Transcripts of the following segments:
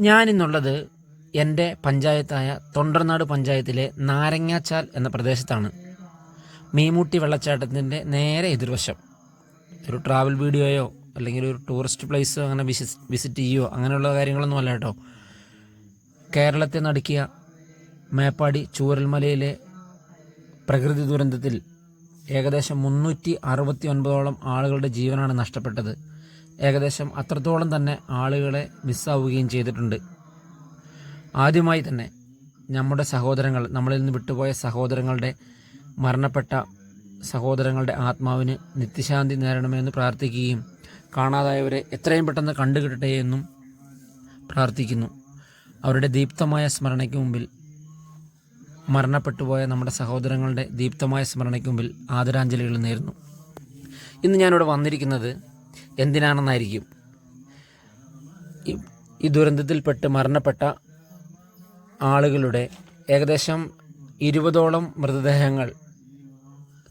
ഞാനിന്നുള്ളത് എന്റെ പഞ്ചായത്തായ തൊണ്ടർനാട് പഞ്ചായത്തിലെ നാരങ്ങാച്ചാൽ എന്ന പ്രദേശത്താണ്. മീമൂട്ടി വെള്ളച്ചാട്ടത്തിന്റെ നേരെ എതിർവശം. ഒരു ട്രാവൽ വീഡിയോയോ അല്ലെങ്കിൽ ഒരു ടൂറിസ്റ്റ് പ്ലേസോ അങ്ങനെ വിസിറ്റ് വിസിറ്റ് ചെയ്യുകയോ അങ്ങനെയുള്ള കാര്യങ്ങളൊന്നും അല്ല കേട്ടോ. കേരളത്തെ നടുക്കിയ മേപ്പാടി ചൂരൽമലയിലെ പ്രകൃതി ദുരന്തത്തിൽ ഏകദേശം മുന്നൂറ്റി അറുപത്തി ഒൻപതോളം ആളുകളുടെ ജീവനാണ് നഷ്ടപ്പെട്ടത്. ഏകദേശം അത്രത്തോളം തന്നെ ആളുകളെ മിസ്സാവുകയും ചെയ്തിട്ടുണ്ട്. ആദ്യമായി തന്നെ നമ്മുടെ സഹോദരങ്ങൾ നമ്മളിൽ നിന്ന് വിട്ടുപോയ സഹോദരങ്ങളുടെ മരണപ്പെട്ട സഹോദരങ്ങളുടെ ആത്മാവിന് നിത്യശാന്തി നേരണമെന്ന് പ്രാർത്ഥിക്കുകയും കാണാതായവരെ എത്രയും പെട്ടെന്ന് കണ്ടുകിട്ടട്ടെ എന്നും പ്രാർത്ഥിക്കുന്നു. അവരുടെ ദീപ്തമായ സ്മരണയ്ക്ക് മുമ്പിൽ മരണപ്പെട്ടുപോയ നമ്മുടെ സഹോദരങ്ങളുടെ ദീപ്തമായ സ്മരണയ്ക്ക് മുമ്പിൽ ആദരാഞ്ജലികൾ നേരുന്നു. ഇന്ന് ഞാനിവിടെ വന്നിരിക്കുന്നത് എന്തിനാണെന്നായിരിക്കും? ഈ- ദുരന്തത്തിൽപ്പെട്ട് മരണപ്പെട്ട ആളുകളുടെ ഏകദേശം ഇരുപതോളം മൃതദേഹങ്ങൾ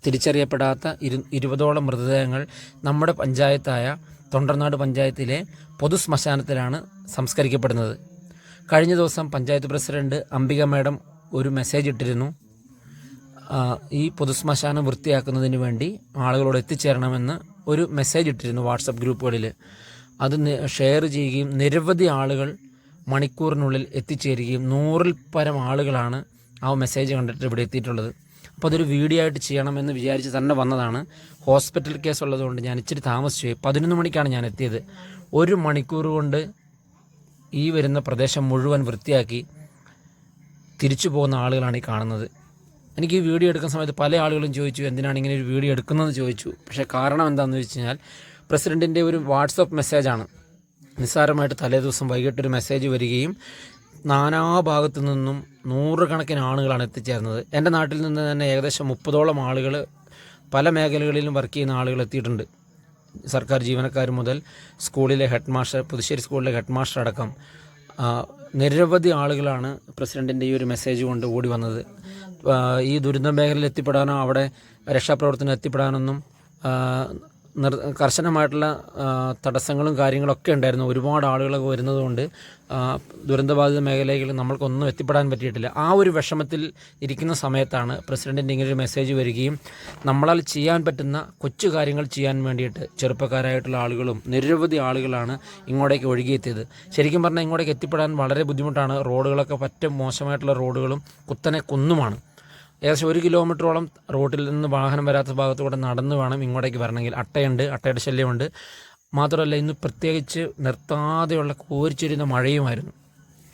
തിരിച്ചറിയപ്പെടാത്ത ഇരു ഇരുപതോളം മൃതദേഹങ്ങൾ നമ്മുടെ പഞ്ചായത്തായ തൊണ്ടർനാട് പഞ്ചായത്തിലെ പൊതു ശ്മശാനത്തിലാണ് സംസ്കരിക്കപ്പെടുന്നത്. കഴിഞ്ഞ ദിവസം പഞ്ചായത്ത് പ്രസിഡന്റ് അംബിക മാഡം ഒരു മെസ്സേജ് ഇട്ടിരുന്നു. ഈ പൊതുശ്മശാനം വൃത്തിയാക്കുന്നതിന് വേണ്ടി ആളുകളോട് എത്തിച്ചേരണമെന്ന് ഒരു മെസ്സേജ് ഇട്ടിരുന്നു വാട്സപ്പ് ഗ്രൂപ്പുകളിൽ. അത് ഷെയർ ചെയ്യുകയും നിരവധി ആളുകൾ മണിക്കൂറിനുള്ളിൽ എത്തിച്ചേരുകയും നൂറിൽ പരം ആളുകളാണ് ആ മെസ്സേജ് കണ്ടിട്ട് ഇവിടെ എത്തിയിട്ടുള്ളത്. അപ്പോൾ അതൊരു വീഡിയോ ആയിട്ട് ചെയ്യണമെന്ന് വിചാരിച്ച് തന്നെ വന്നതാണ്. ഹോസ്പിറ്റൽ കേസ് ഉള്ളതുകൊണ്ട് ഞാൻ ഇച്ചിരി താമസിച്ചു പതിനൊന്ന് മണിക്കാണ് ഞാൻ എത്തിയത്. ഒരു മണിക്കൂർ കൊണ്ട് ഈ വരുന്ന പ്രദേശം മുഴുവൻ വൃത്തിയാക്കി തിരിച്ചു പോകുന്ന ആളുകളാണ് ഈ കാണുന്നത്. എനിക്ക് ഈ വീഡിയോ എടുക്കുന്ന സമയത്ത് പല ആളുകളും ചോദിച്ചു എന്തിനാണ് ഇങ്ങനെ ഒരു വീഡിയോ എടുക്കുന്നതെന്ന് ചോദിച്ചു? പക്ഷേ കാരണം എന്താണെന്ന് വെച്ച് കഴിഞ്ഞാൽ പ്രസിഡന്റിന്റെ ഒരു വാട്സപ്പ് മെസ്സേജാണ്. നിസ്സാരമായിട്ട് തലേദിവസം വൈകിട്ട് ഒരു മെസ്സേജ് വരികയും നാനാഭാഗത്തു നിന്നും നൂറുകണക്കിന് ആളുകളാണ് എത്തിച്ചേർന്നത്. എന്റെ നാട്ടിൽ നിന്ന് തന്നെ ഏകദേശം മുപ്പതോളം ആളുകൾ പല മേഖലകളിലും വർക്ക് ചെയ്യുന്ന ആളുകൾ എത്തിയിട്ടുണ്ട്. സർക്കാർ ജീവനക്കാർ മുതൽ സ്കൂളിലെ ഹെഡ് മാസ്റ്റർ പുതുശ്ശേരി സ്കൂളിലെ ഹെഡ് മാസ്റ്റർ അടക്കം നിരവധി ആളുകളാണ് പ്രസിഡന്റിന്റെ ഈ ഒരു മെസ്സേജ് കൊണ്ട് ഓടി വന്നത്. ഈ ദുരന്ത മേഖലയിൽ എത്തിപ്പെടാനോ അവിടെ രക്ഷാപ്രവർത്തനം എത്തിപ്പെടാനൊന്നും നിർ കർശനമായിട്ടുള്ള തടസ്സങ്ങളും കാര്യങ്ങളൊക്കെ ഉണ്ടായിരുന്നു. ഒരുപാട് ആളുകളൊക്കെ വരുന്നതുകൊണ്ട് ദുരന്തബാധിത മേഖലകളിൽ നമ്മൾക്കൊന്നും എത്തിപ്പെടാൻ പറ്റിയിട്ടില്ല. ആ ഒരു വിഷമത്തിൽ ഇരിക്കുന്ന സമയത്താണ് പ്രസിഡന്റിന്റെ ഇങ്ങനെ ഒരു മെസ്സേജ് വരികയും നമ്മളാൽ ചെയ്യാൻ പറ്റുന്ന കൊച്ചു കാര്യങ്ങൾ ചെയ്യാൻ വേണ്ടിയിട്ട് ചെറുപ്പക്കാരായിട്ടുള്ള ആളുകളും നിരവധി ആളുകളാണ് ഇങ്ങോട്ടേക്ക് ഒഴുകിയെത്തിയത്. ശരിക്കും പറഞ്ഞാൽ ഇങ്ങോട്ടേക്ക് എത്തിപ്പെടാൻ വളരെ ബുദ്ധിമുട്ടാണ്. റോഡുകളൊക്കെ പറ്റ മോശമായിട്ടുള്ള റോഡുകളും കുത്തനെ കുന്നുമാണ്. ഏകദേശം ഒരു കിലോമീറ്ററോളം റോട്ടിൽ നിന്ന് വാഹനം വരാത്ത ഭാഗത്തൂടെ നടന്നു വേണം ഇങ്ങോട്ടേക്ക് വരണമെങ്കിൽ. അട്ടയുണ്ട് അട്ടയുടെ ശല്യമുണ്ട്. മാത്രമല്ല ഇന്ന് പ്രത്യേകിച്ച് നിർത്താതെയുള്ള കോരിച്ചൊരുന്ന മഴയുമായിരുന്നു.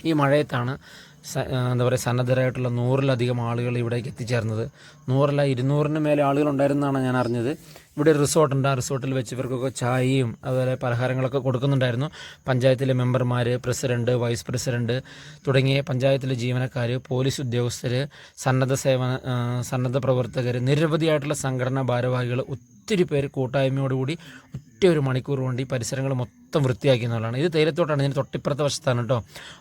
ഈ മഴയത്താണ് എന്താ പറയുക സന്നദ്ധരായിട്ടുള്ള നൂറിലധികം ആളുകൾ ഇവിടേക്ക് എത്തിച്ചേർന്നത്. നൂറല്ല ഇരുന്നൂറിന് മേലെ ആളുകൾ ഉണ്ടായിരുന്നാണ് ഞാൻ അറിഞ്ഞത്. ഇവിടെ ഒരു റിസോർട്ടുണ്ട്. ആ റിസോർട്ടിൽ വെച്ച് ഇവർക്കൊക്കെ ചായയും അതുപോലെ പലഹാരങ്ങളൊക്കെ കൊടുക്കുന്നുണ്ടായിരുന്നു. പഞ്ചായത്തിലെ മെമ്പർമാർ പ്രസിഡന്റ് വൈസ് പ്രസിഡന്റ് തുടങ്ങിയ പഞ്ചായത്തിലെ ജീവനക്കാർ പോലീസ് ഉദ്യോഗസ്ഥർ സന്നദ്ധ സേവന സന്നദ്ധ പ്രവർത്തകർ നിരവധിയായിട്ടുള്ള സംഘടനാ ഭാരവാഹികൾ ഒത്തിരി പേര് കൂട്ടായ്മയോടുകൂടി ഒരു മണിക്കൂർ കൊണ്ട് ഈ പരിസരങ്ങൾ മൊത്തം വൃത്തിയാക്കി എന്നുള്ളതാണ്. ഇത് തേയിലത്തോട്ടാണ് ഇതിന് തൊട്ടിപ്പുറത്തെ വശത്താണ് കേട്ടോ.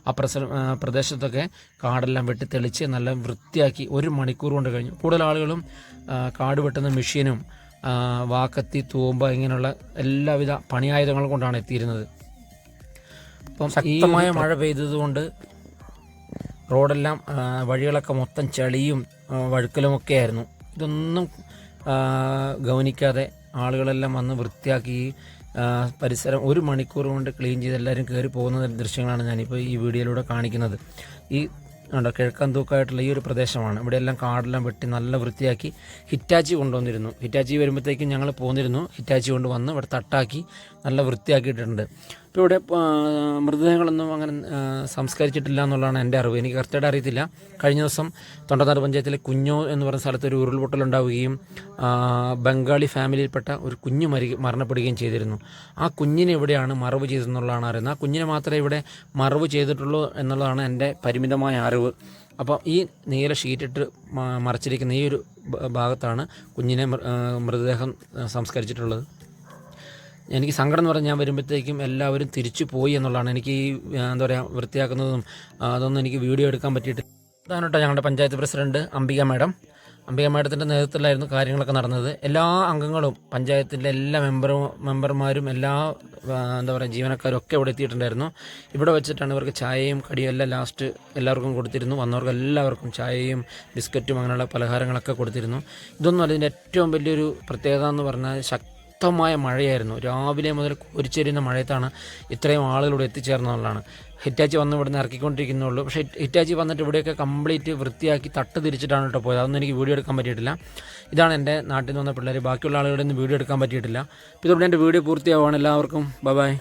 ആ പ്രസ പ്രദേശത്തൊക്കെ കാടെല്ലാം വെട്ടി തെളിച്ച് നല്ല വൃത്തിയാക്കി ഒരു മണിക്കൂർ കൊണ്ട് കഴിഞ്ഞു. കൂടുതൽ ആളുകളും കാട് വെട്ടുന്ന മെഷീനും വാക്കത്തി തൂമ്പ ഇങ്ങനെയുള്ള എല്ലാവിധ പണിയായുധങ്ങൾ കൊണ്ടാണ് എത്തിയിരുന്നത്. അപ്പം ശക്തമായ മഴ പെയ്തതുകൊണ്ട് റോഡെല്ലാം വഴികളൊക്കെ മൊത്തം ചെളിയും വഴുക്കലുമൊക്കെ ആയിരുന്നു ഇതൊന്നും ഗവനിക്കാതെ ഗൗനിക്കാതെ ആളുകളെല്ലാം വന്ന് വൃത്തിയാക്കി പരിസരം ഒരു മണിക്കൂർ കൊണ്ട് ക്ലീൻ ചെയ്ത് എല്ലാവരും കയറി പോകുന്ന ദൃശ്യങ്ങളാണ് ഞാനിപ്പോൾ ഈ വീഡിയോയിലൂടെ കാണിക്കുന്നത്. ഈ ഉണ്ടോ കിഴക്കൻ തൂക്കായിട്ടുള്ള ഈ ഒരു പ്രദേശമാണ്. ഇവിടെ എല്ലാം കാടെല്ലാം വെട്ടി നല്ല വൃത്തിയാക്കി ഹിറ്റാച്ചി കൊണ്ടുവന്നിരുന്നു. ഹിറ്റാച്ചി വരുമ്പോഴത്തേക്കും ഞങ്ങൾ പോന്നിരുന്നു. ഹിറ്റാച്ചി കൊണ്ടുവന്ന് ഇവിടെ തട്ടാക്കി നല്ല വൃത്തിയാക്കിയിട്ടുണ്ട്. ഇപ്പോൾ ഇവിടെ മൃതദേഹങ്ങളൊന്നും അങ്ങനെ സംസ്കരിച്ചിട്ടില്ല എന്നുള്ളതാണ് എന്റെ അറിവ്. എനിക്ക് കറക്റ്റായിട്ട് അറിയത്തില്ല. കഴിഞ്ഞ ദിവസം തൊണ്ടനാട് പഞ്ചായത്തിലെ കുഞ്ഞോ എന്ന് പറയുന്ന സ്ഥലത്ത് ഒരു ഉരുൾപൊട്ടലുണ്ടാവുകയും ബംഗാളി ഫാമിലിയിൽപ്പെട്ട ഒരു കുഞ്ഞ് മരി മരണപ്പെടുകയും ചെയ്തിരുന്നു. ആ കുഞ്ഞിനെ എവിടെയാണ് മറവ് ചെയ്തെന്നുള്ളതാണ് അറിയുന്നത്. ആ കുഞ്ഞിനെ മാത്രമേ ഇവിടെ മറവ് ചെയ്തിട്ടുള്ളൂ എന്നുള്ളതാണ് എന്റെ പരിമിതമായ അറിവ്. അപ്പോൾ ഈ നീല ഷീറ്റിട്ട് മറച്ചിരിക്കുന്ന ഈ ഒരു ഭാഗത്താണ് കുഞ്ഞിനെ മൃതദേഹം സംസ്കരിച്ചിട്ടുള്ളത്. എനിക്ക് സങ്കടം എന്ന് പറഞ്ഞാൽ ഞാൻ വരുമ്പോഴത്തേക്കും എല്ലാവരും തിരിച്ചു പോയി എന്നുള്ളതാണ്. എനിക്ക് ഈ എന്താ പറയുക വൃത്തിയാക്കുന്നതും അതൊന്നും എനിക്ക് വീഡിയോ എടുക്കാൻ പറ്റിയിട്ട് ഇതാണ് കേട്ടോ ഞങ്ങളുടെ പഞ്ചായത്ത് പ്രസിഡന്റ് അംബിക മാഡം. അംബിക മാഡത്തിന്റെ നേതൃത്വത്തിലായിരുന്നു കാര്യങ്ങളൊക്കെ നടന്നത്. എല്ലാ അംഗങ്ങളും പഞ്ചായത്തിന്റെ എല്ലാ മെമ്പറും മെമ്പർമാരും എല്ലാ എന്താ പറയുക ജീവനക്കാരും ഒക്കെ ഇവിടെ എത്തിയിട്ടുണ്ടായിരുന്നു. ഇവിടെ വെച്ചിട്ടാണ് ഇവർക്ക് ചായയും കടിയും എല്ലാം ലാസ്റ്റ് എല്ലാവർക്കും കൊടുത്തിരുന്നു. വന്നവർക്ക് എല്ലാവർക്കും ചായയും ബിസ്ക്കറ്റും അങ്ങനെയുള്ള പലഹാരങ്ങളൊക്കെ കൊടുത്തിരുന്നു. ഇതൊന്നും അല്ല ഇതിന്റെ ഏറ്റവും വലിയൊരു പ്രത്യേകത എന്ന് പറഞ്ഞാൽ ശക്തമായ മഴയായിരുന്നു. രാവിലെ മുതൽ കുരിച്ചെരിയുന്ന മഴയത്താണ് ഇത്രയും ആളുകളോട് എത്തിച്ചേർന്നതാണ് ഹിറ്റാച്ചി വന്ന് ഇവിടുന്ന് ഇറക്കിക്കൊണ്ടിരിക്കുന്നുള്ളൂ. പക്ഷേ ഹിറ്റാച്ചി വന്നിട്ട് ഇവിടെയൊക്കെ കംപ്ലീറ്റ് വൃത്തിയാക്കി തട്ട് തിരിച്ചിട്ടാണ് കേട്ടോ പോയത്. അതൊന്നും എനിക്ക് വീഡിയോ എടുക്കാൻ പറ്റിയിട്ടില്ല. ഇതാണ് എന്റെ നാട്ടിൽ നിന്ന് വന്ന പിള്ളേർ ബാക്കിയുള്ള ആളുകളുടെ ഒന്നും വീഡിയോ എടുക്കാൻ പറ്റിയിട്ടില്ല. ഇപ്പോൾ ഇതോടെ എന്റെ വീഡിയോ പൂർത്തിയാവുകയാണ്. എല്ലാവർക്കും ബൈ ബൈ.